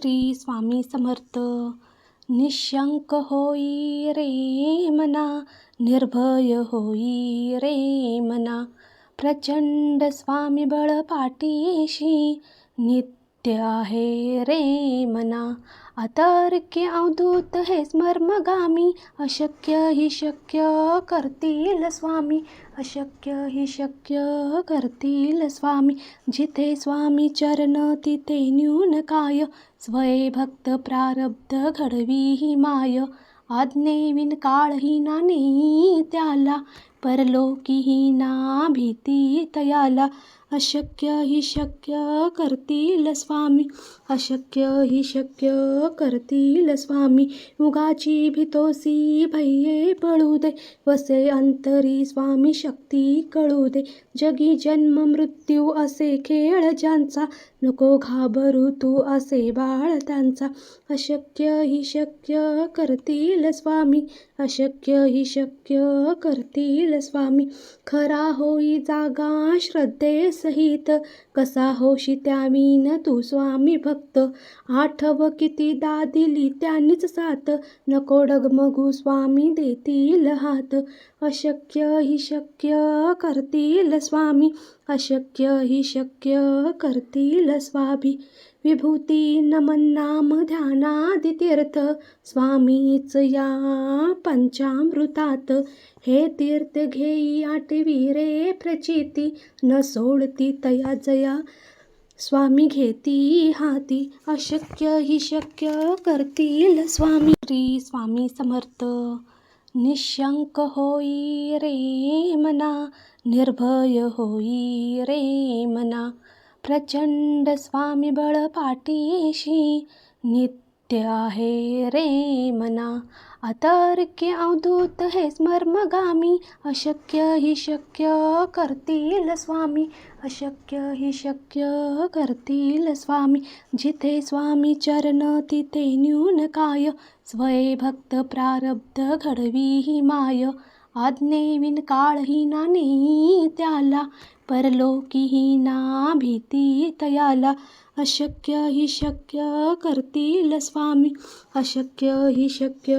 श्री स्वामी समर्थ. निशंक होई रे मना निर्भय होई रे मना. प्रचंड स्वामी बळ पाठीशी नित्य आहे रे मना. अतर्क्य अवधूत हे स्मर्मगामी अशक्य ही शक्य करतील स्वामी. अशक्य ही शक्य करतील स्वामी. जिथे स्वामी चरण तिथे न्यून काय? स्वये भक्त प्रारब्ध घडवी ही माय आज्ञेविन काळही ना नेई त्याला परलोकीही ना भीती तयाला. अशक्य ही शक्य करतील स्वामी. अशक्य ही शक्य करतील स्वामी. उगाची भितोसी भैये पळू दे. वसे अंतरी स्वामी शक्ती कळू दे. जगी जन्म मृत्यू असे खेळ ज्यांचा. नको घाबरू तू असे बाळ त्यांचा. अशक्य ही शक्य करतील स्वामी. अशक्य ही शक्य करतील स्वामी. खरा होई जागा श्रद्धेस सहित कसा होशी त्यावीन तू स्वामी भक्त आठव कितीदा दिली त्यांनीच साथ. नको डगमगू स्वामी देतील हात. अशक्य ही शक्य करतील स्वामी. अशक्य ही शक्य करतील स्वामी. विभूती नमन नाम ध्यानादि तीर्थ स्वामीच या पंचामृतात. हे तीर्थ घेई आठवी रे प्रचिती न सोडती तया जया. स्वामी घेती हाती अशक्य ही शक्य करतील स्वामी. श्री स्वामी समर्थ निशंक होई रे मना निर्भय होई रे मना. प्रचंड स्वामी बळ पाठीशी नित्य आहे रे मना. अतर्क्य अवधूत हे स्मर्मगामी. अशक्य ही शक्य करतील स्वामी. अशक्य ही शक्य करतील स्वामी. जिथे स्वामी चरण तिथे न्यून काय. स्वये भक्त प्रारब्ध घडवी ही माय. आज्ञेविन काळही ना त्याला. परलोकीही ना भीती तयाला। अशक्य ही शक्य करतील स्वामी. अशक्य ही शक्य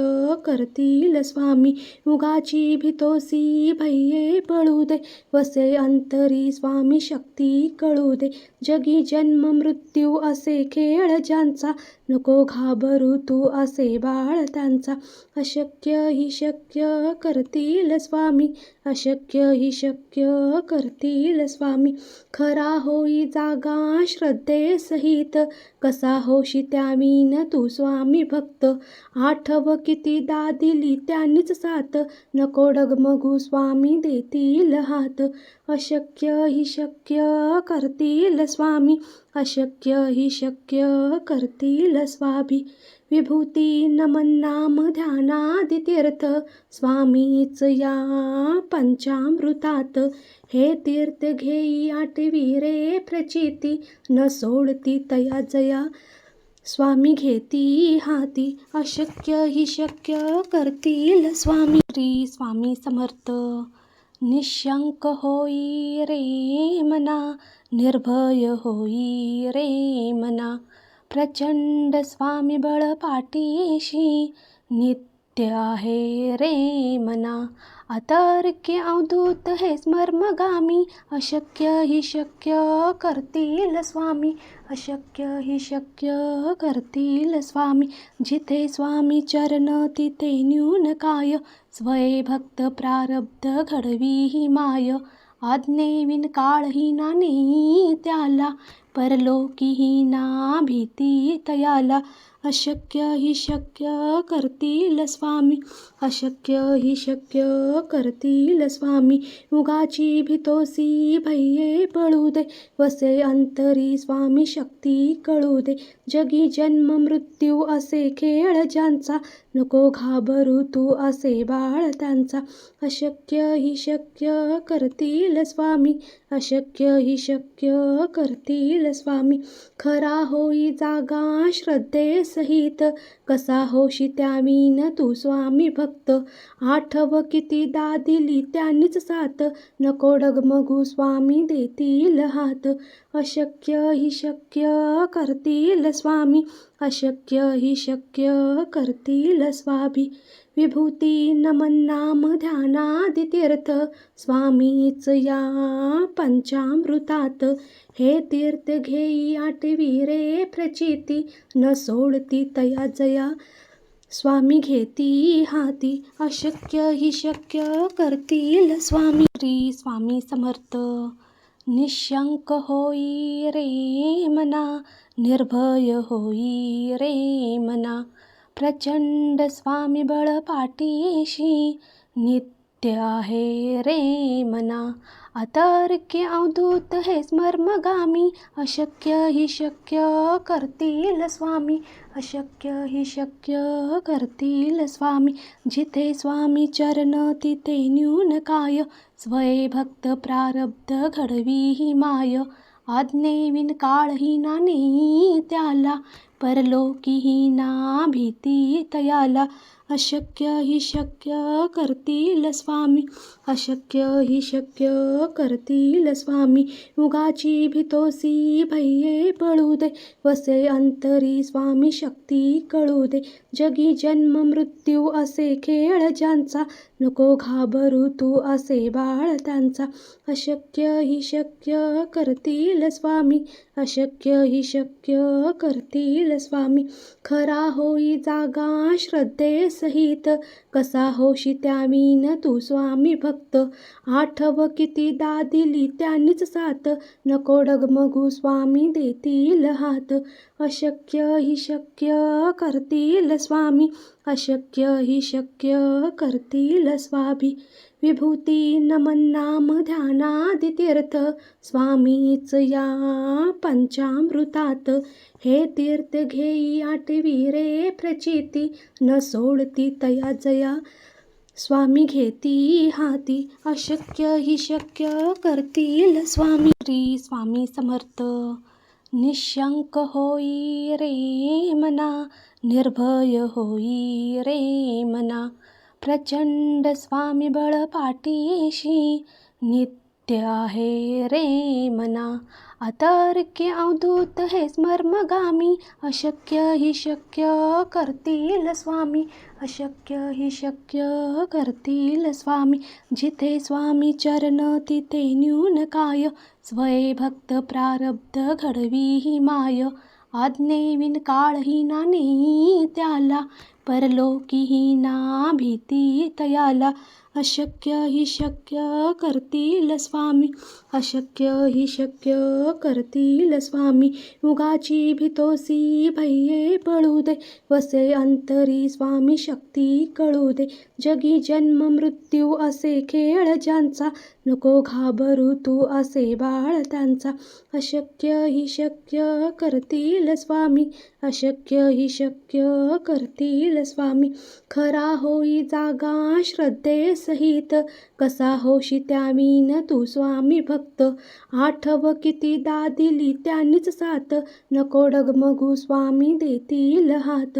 करतील स्वामी. उगाची भीतोसी भय्ये पळू दे. वसे अंतरी स्वामी शक्ती कळू दे. जगी जन्म मृत्यू असे खेळ ज्यांचा. नको घाबरू तू असे बाळ त्यांचा. अशक्य ही शक्य करतील स्वामी. अशक्य ही शक्य करतील स्वामी. खरा होई जागा श्रद्धे सहित कसा होशी त्यावीन तू स्वामी भक्त. आठव कितीदा दिली त्यांनीच साथ. नको डगमगू स्वामी देतील हात. अशक्य हि शक्य करतील स्वामी. अशक्य हि शक्य करतील स्वामी विभूती नमन नाम ध्यानादि तीर्थ स्वामीच या पंचामृतात. हे तीर्थ घेई आठवी रे प्रचिती न सोडती तया जया. स्वामी घेती हाती अशक्य ही शक्य करतील स्वामी. श्री स्वामी समर्थ निशंक होई रे मना निर्भय होई रे मना. प्रचंड स्वामी बळ पाठीशी नित्य आहे रे मना. अतर्क्य अवधूत हे स्मर्मगामी. अशक्य ही शक्य करतील स्वामी. अशक्य ही शक्य करतील स्वामी. जिथे स्वामी चरण तिथे न्यून काय. स्वय भक्त प्रारब्ध घडवी ही माय. आज्ञेविन काळही ना नेई त्याला. परलोकीही ना भीती तयाला अशक्य ही शक्य करतील स्वामी अशक्य ही शक्य करतील स्वामी उगाची भीतोसी भैये पळू दे वसे अंतरी स्वामी शक्ती कळू दे जगी जन्म मृत्यू असे खेळ ज्यांचा नको घाबरू तू असे बाळ त्यांचा. अशक्य ही शक्य करतील स्वामी. अशक्य ही शक्य करतील स्वामी. खरा होई जागा श्रद्धे सहित कसा होशी त्यावीन तू स्वामी भक्त. आठव कितीदा दिली त्यांनीच साथ. नको डगमगू स्वामी देतील हात. अशक्य ही शक्य करतील स्वामी. अशक्य ही शक्य करतील स्वामी विभूती नमन नाम ध्यानादि तीर्थ स्वामीच या पंचामृतात. हे तीर्थ घेई आठवी रे प्रचिती न सोडती तया जया. स्वामी घेती हाती अशक्य ही शक्य करतील स्वामी. श्री स्वामी समर्थ निशंक होई रे मना. निर्भय होई रे मना प्रचंड स्वामी बळ पाठीशी नित्य आहे रे मना. अतर्क्य अवधूत हे स्मर्मगामी अशक्य ही शक्य करतील स्वामी अशक्य ही शक्य करतील स्वामी. जिथे स्वामी चरण तिथे न्यून काय स्वय भक्त प्रारब्ध घडवी ही माय. आज्ञेविन काळही ना नेई त्याला परलोकीही ना भीती तयाला. अशक्य ही शक्य करतील स्वामी. अशक्य ही शक्य करतील स्वामी. उगाची भितोसी भैये पळू दे. वसे अंतरी स्वामी शक्ती कळू दे. जगी जन्म मृत्यू असे खेळ ज्यांचा. नको घाबरू तू असे बाळ त्यांचा. अशक्य ही शक्य करतील स्वामी. अशक्य ही शक्य करतील स्वामी. खरा होई जागा श्रद्धे सहित कसा होशी त्यावीन तू स्वामी भक्त? आठव कितीदा दिली त्यांनीच साथ. नको डगमगू स्वामी देतील हात. अशक्य ही शक्य करतील स्वामी. अशक्य ही शक्य करतील स्वामी. विभूती नमन नाम ध्यानादितीर्थ स्वामीच या पंचामृतात. हे तीर्थ घेई आठवी रे प्रचिती. न सोडती तया जया. स्वामी घेती हाती. अशक्य ही शक्य करतील स्वामी. श्री स्वामी समर्थ. निशंक होई रे मना. निर्भय होई रे मना. प्रचंड स्वामी बळ पाठीशी. सत्य आहे रे मना. अतर्क्य अवधूत हे स्मर्मगामी अशक्य ही शक्य करतील स्वामी. अशक्य ही शक्य करतील स्वामी. जिथे स्वामी चरण तिथे न्यून काय. स्वय भक्त प्रारब्ध घडवी ही माय. आज्ञेविन काळही ना नेई त्याला. परलोकीही ना भीती तयाला. अशक्य ही शक्य करतील स्वामी. अशक्य ही शक्य करतील स्वामी. उगाची भितोसी भैये पळू दे. वसे अंतरी स्वामी शक्ती कळू दे. जगी जन्म मृत्यू असे खेळ ज्यांचा. नको घाबरू तू असे बाळ त्यांचा. अशक्य ही शक्य करतील स्वामी. अशक्य ही शक्य करतील स्वामी. खरा होई जागा श्रद्धे सहित. कसा होशी त्यावीन तू स्वामी भक्त. आठव कितीदा दिली त्यांनीच साथ. नको डगमगू स्वामी देतील हात.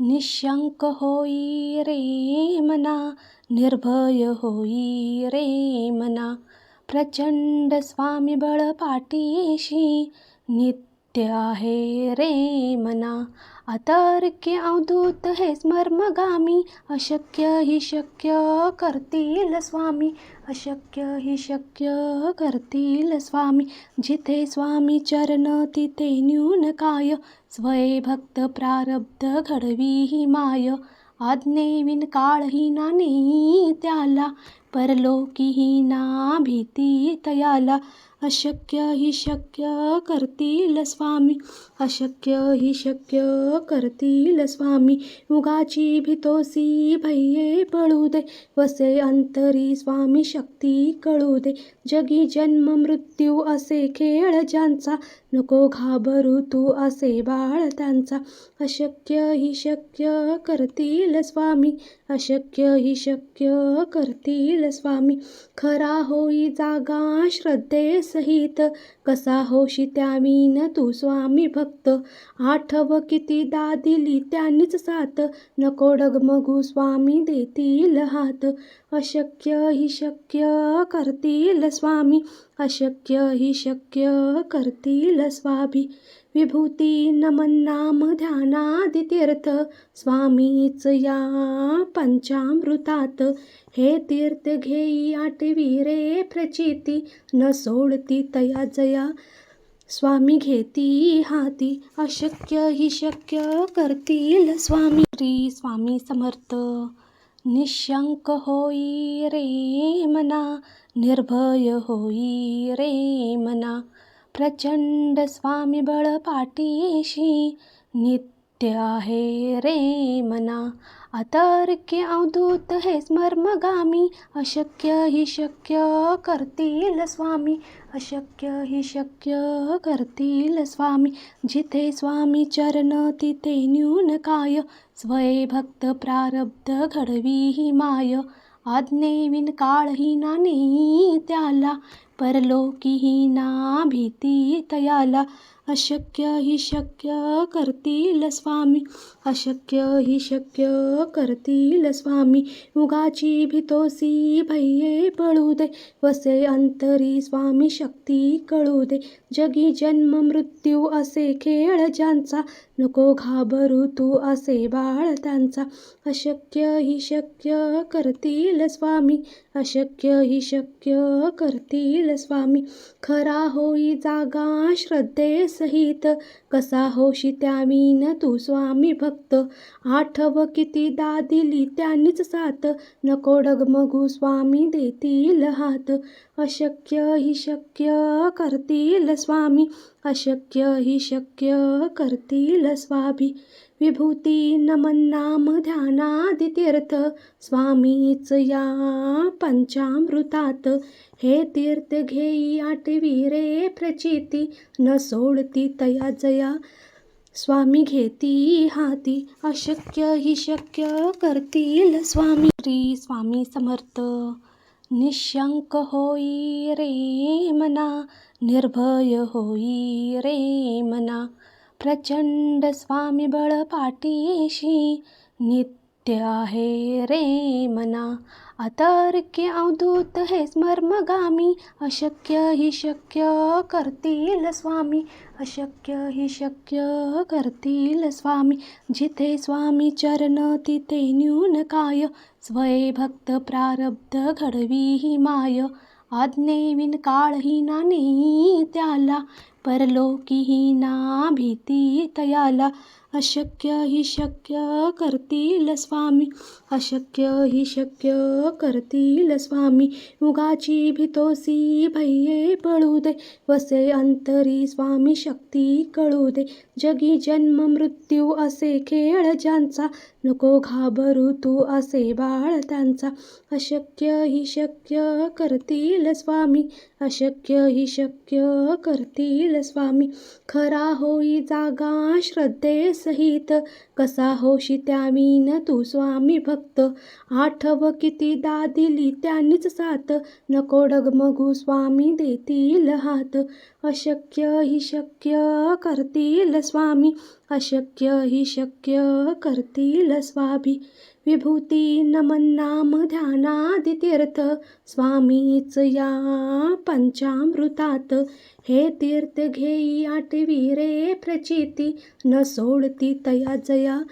निशंक होई रे मना निर्भय होई रे मना। प्रचंड स्वामी बळ पाठीशी नित्य आहे रे मना। अतर्क्य अवधूत हे स्मर्मगामी अशक्य ही शक्य करतील स्वामी। अशक्य ही शक्य करतील स्वामी। जिथे स्वामी चरण तिथे न्यून काय स्वये भक्त प्रारब्ध घडवी ही माय. आज्ञेविन काळही ना नेई त्याला. परलोकीही ना भीती तयाला. अशक्य ही शक्य करतील स्वामी. अशक्य हि शक्य करतील स्वामी. उगाची भितोसी भैये पळू दे. वसे अंतरी स्वामी शक्ती कळू दे. जगी जन्म मृत्यू असे खेळ ज्यांचा. नको घाबरू तू असे बाळ त्यांचा. अशक्य ही शक्य करतील स्वामी. अशक्य ही शक्य करतील स्वामी. खरा होई जागा श्रद्धेसहित. कसा होशी त्यावीन तू स्वामी भक्त. आठव कितीदा दिली त्यांनीच साथ. नको डगमगू स्वामी देतील हात. अशक्य ही शक्य करतील स्वामी. अशक्य ही शक्य करतील स्वामी. विभूती नमन नाम ध्यानादि तीर्थ स्वामीच या पंचामृतात. हे तीर्थ घेई आठवी रे प्रचिती. न सोडती तया जया. स्वामी घेती हाती. अशक्य हि शक्य करतील स्वामी. श्री स्वामी समर्थ. निशंक होई रे मना. निर्भय होई रे मना. प्रचंड स्वामी बळ पाठीशी नित्य आहे रे मना. अतर्क्य अवधूत हे स्मर्मगामी. अशक्य ही शक्य करतील स्वामी. अशक्य ही शक्य करतील स्वामी. जिथे स्वामी चरण तिथे न्यून काय. स्वय भक्त प्रारब्ध घडवी ही माय. आज्ञेविन काळही ना त्याला. परलोकीही ना भीती तयाला अशक्य ही शक्य करतील स्वामी. अशक्य ही शक्य करतील स्वामी. उगाची भितोसी भैये पळू दे. वसे अंतरी स्वामी शक्ती कळू दे. जगी जन्म मृत्यू असे खेळ ज्यांचा. नको घाबरू तू असे बाळ त्यांचा. अशक्य ही शक्य करतील स्वामी. अशक्य ही शक्य करतील स्वामी. खरा होई जागा सहित. कसा होशी त्यावीन तू स्वामी भक्त. आठव कितीदा दिली त्यांनीच साथ. नको डगमगू स्वामी देतील हात. अशक्य हि शक्य करतील स्वामी. अशक्य हि शक्य करतील स्वामी. विभूती नमन नाम ध्यानादि तीर्थ स्वामीच या पंचामृतात. हे तीर्थ घेई आठवी रे प्रचिती न सोडती तया जया. स्वामी घेती हाती अशक्य ही शक्य करतील स्वामी. श्री स्वामी समर्थ निशंक होई रे मना निर्भय होई रे मना. प्रचंड स्वामी बळ पाठीशी नित्य आहे रे मना. अतर्क्य अवधूत हे स्मर्मगामी. अशक्य ही शक्य करतील स्वामी. अशक्य ही शक्य करतील स्वामी. जिथे स्वामी चरण तिथे न्यून काय. स्वय भक्त प्रारब्ध घडवी ही माय. आज्ञेविन काळही ना नेई त्याला. परलोकीही ना भीती तयाला। अशक्य ही शक्य करतील स्वामी. अशक्य ही शक्य करतील स्वामी. उगाची भितोसी भैये पळू दे. वसे अंतरी स्वामी शक्ती कळू दे. जगी जन्म मृत्यू असे खेळ ज्यांचा. नको घाबरू तू असे बाळ त्यांचा. अशक्य ही शक्य करतील स्वामी. अशक्य ही शक्य करतील स्वामी. खरा होई जागा श्रद्धेस सहित. कसा होशी त्यावीन तू स्वामी भक्त. आठव कितीदा दिली त्यांनीच साथ. नको डगमगू स्वामी देतील हात. अशक्य ही शक्य करतील स्वामी. अशक्य ही शक्य करतील स्वामी. विभूती नमन नाम ध्यानादि तीर्थ स्वामीच या पंचामृतात. हे तीर्थ घेई आठवी रे प्रचिती. न सोडती तया जया.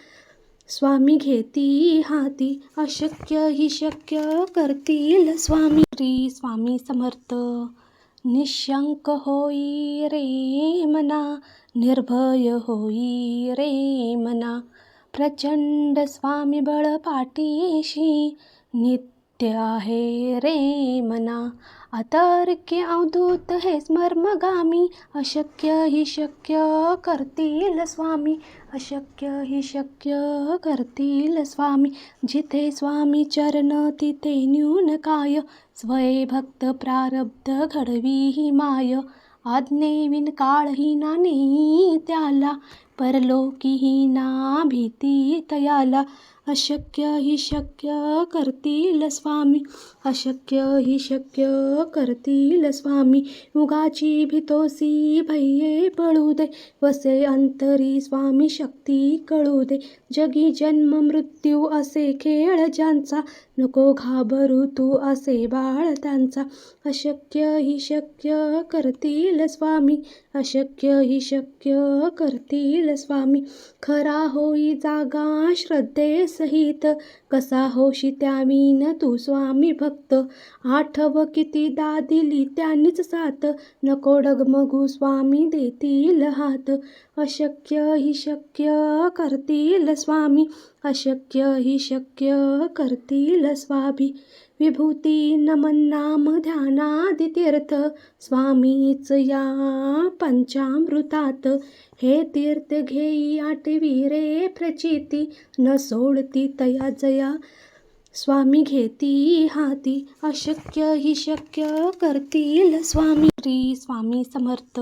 स्वामी घेती हाती. अशक्य ही शक्य करतील स्वामी. श्री स्वामी समर्थ. निशंक होई रे मना. निर्भय होई रे मना. प्रचंड स्वामी बळ पाठीशी नित्य आहे रे मना. अतर्क्य अवधूत हे स्मर्मगामी. अशक्य ही शक्य करतील स्वामी. अशक्य ही शक्य करतील स्वामी. जिथे स्वामी चरण तिथे न्यून काय. स्वये भक्त प्रारब्ध घडवी ही माय. आज्ञेविन काळही ना त्याला. परलोकीही ना भीती तयाला। अशक्य ही शक्य करतील स्वामी. अशक्य ही शक्य करतील स्वामी. उगाची भितोसी भैये पळू दे. वसे अंतरी स्वामी शक्ती कळू दे. जगी जन्म मृत्यू असे खेळ ज्यांचा. नको घाबरू तू असे बाळ त्यांचा. अशक्य ही शक्य करतील स्वामी. अशक्य ही शक्य करतील स्वामी. खरा होई जागा श्रद्धेस सहित कसा होशी त्यावीन तू स्वामी भक्त. आठव कितीदा दिली त्यांनीच साथ. नको डगमगू स्वामी देतील हात. अशक्य ही शक्य करतील स्वामी. अशक्य ही शक्य करतील स्वामी विभूती नमन नाम ध्यानादि तीर्थ स्वामीच या पंचामृतात. हे तीर्थ घेई आठवी रे प्रचिती न सोडती तया जया. स्वामी घेती हाती अशक्य ही शक्य करतील स्वामी. श्री स्वामी समर्थ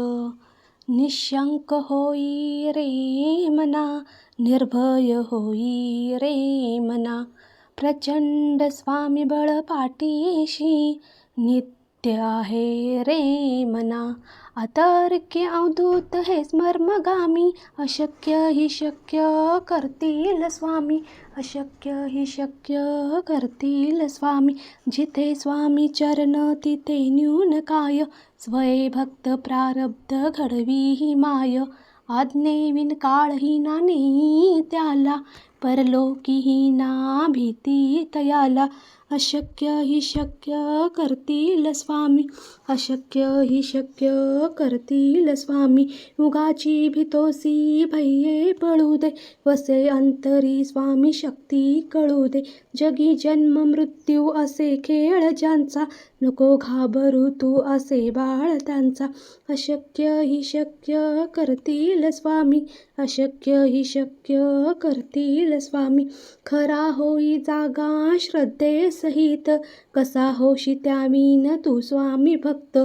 निशंक होई रे मना निर्भय होई रे मना. प्रचंड स्वामी बळ पाठीशी नित्य आहे रे मना. अतर्क्य अवधूत हे स्मर्मगामी. अशक्य ही शक्य करतील स्वामी. अशक्य ही शक्य करतील स्वामी. जिथे स्वामी चरण तिथे न्यून काय. स्वय भक्त प्रारब्ध घडवी ही माय. आज्ञेविन काळही ना नेई त्याला. परलोकीही ना भीती तयाला। अशक्य ही शक्य करतील स्वामी. अशक्य ही शक्य करतील स्वामी. उगाची भीतोसी भैये पळू दे. वसे अंतरी स्वामी शक्ती कळू दे. जगी जन्म मृत्यू असे खेळ ज्यांचा. नको घाबरू तू असे बाळ त्यांचा. अशक्य ही शक्य करतील स्वामी. अशक्य ही शक्य करतील स्वामी. खरा होई जागा सहित कसा होशी त्यावीन तू स्वामी भक्त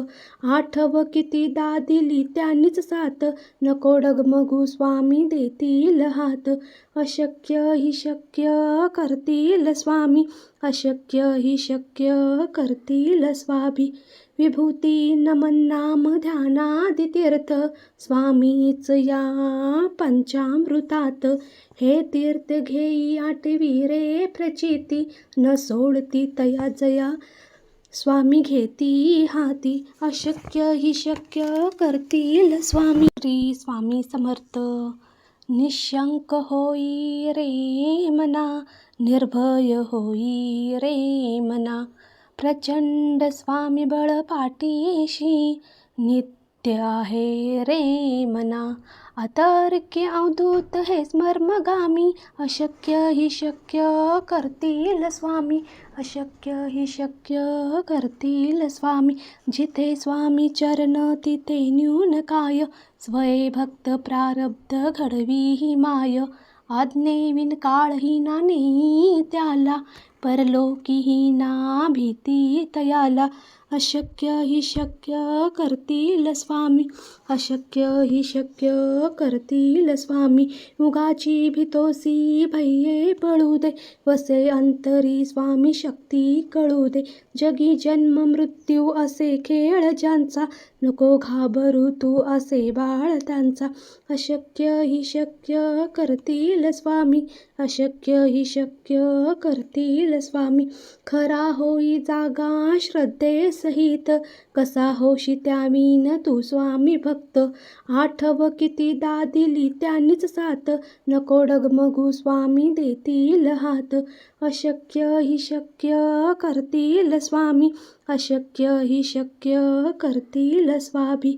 आठव कितीदा दिली त्यांनीच साथ. नको डगमगू स्वामी देतील हात. अशक्य ही शक्य करतील स्वामी. अशक्य ही शक्य करतील स्वामी. विभूती नमन नाम ध्यानादि तीर्थ स्वामीच या पंचामृतात. हे तीर्थ घेई आठवी रे प्रचिती न सोडती तया जया. स्वामी घेती हाती अशक्य ही शक्य करतील स्वामी. श्री स्वामी समर्थ निशंक होई रे मना निर्भय होई रे मना. प्रचंड स्वामी बळ पाठीशी नित्य आहे रे मना. अतर्क्य अवधूत हे स्मर्मगामी. अशक्य ही शक्य करतील स्वामी. अशक्य ही शक्य करतील स्वामी. जिथे स्वामी चरण तिथे न्यून काय. स्वय भक्त प्रारब्ध घडवी ही माय. आज्ञेविन काळही ना त्याला. परलोकी ही ना भीती तयाला अशक्य ही शक्य करतील स्वामी अशक्य ही शक्य करतील स्वामी उगाची भीतोसी भैये पळू दे वसे अंतरी स्वामी शक्ती कळू दे जगी जन्म मृत्यू असे खेळ ज्यांचा नको घाबरू तू असे बाळ त्यांचा अशक्य ही शक्य करतील स्वामी अशक्य ही शक्य करतील स्वामी खरा होई जागा श्रद्धेसहित कसा होशी त्यावीन तू स्वामी भक्त. आठव कितीदा दिली त्यांनीच साथ. नको डगमगू स्वामी देतील हात. अशक्य ही शक्य करतील स्वामी. अशक्य ही शक्य करतील स्वामी.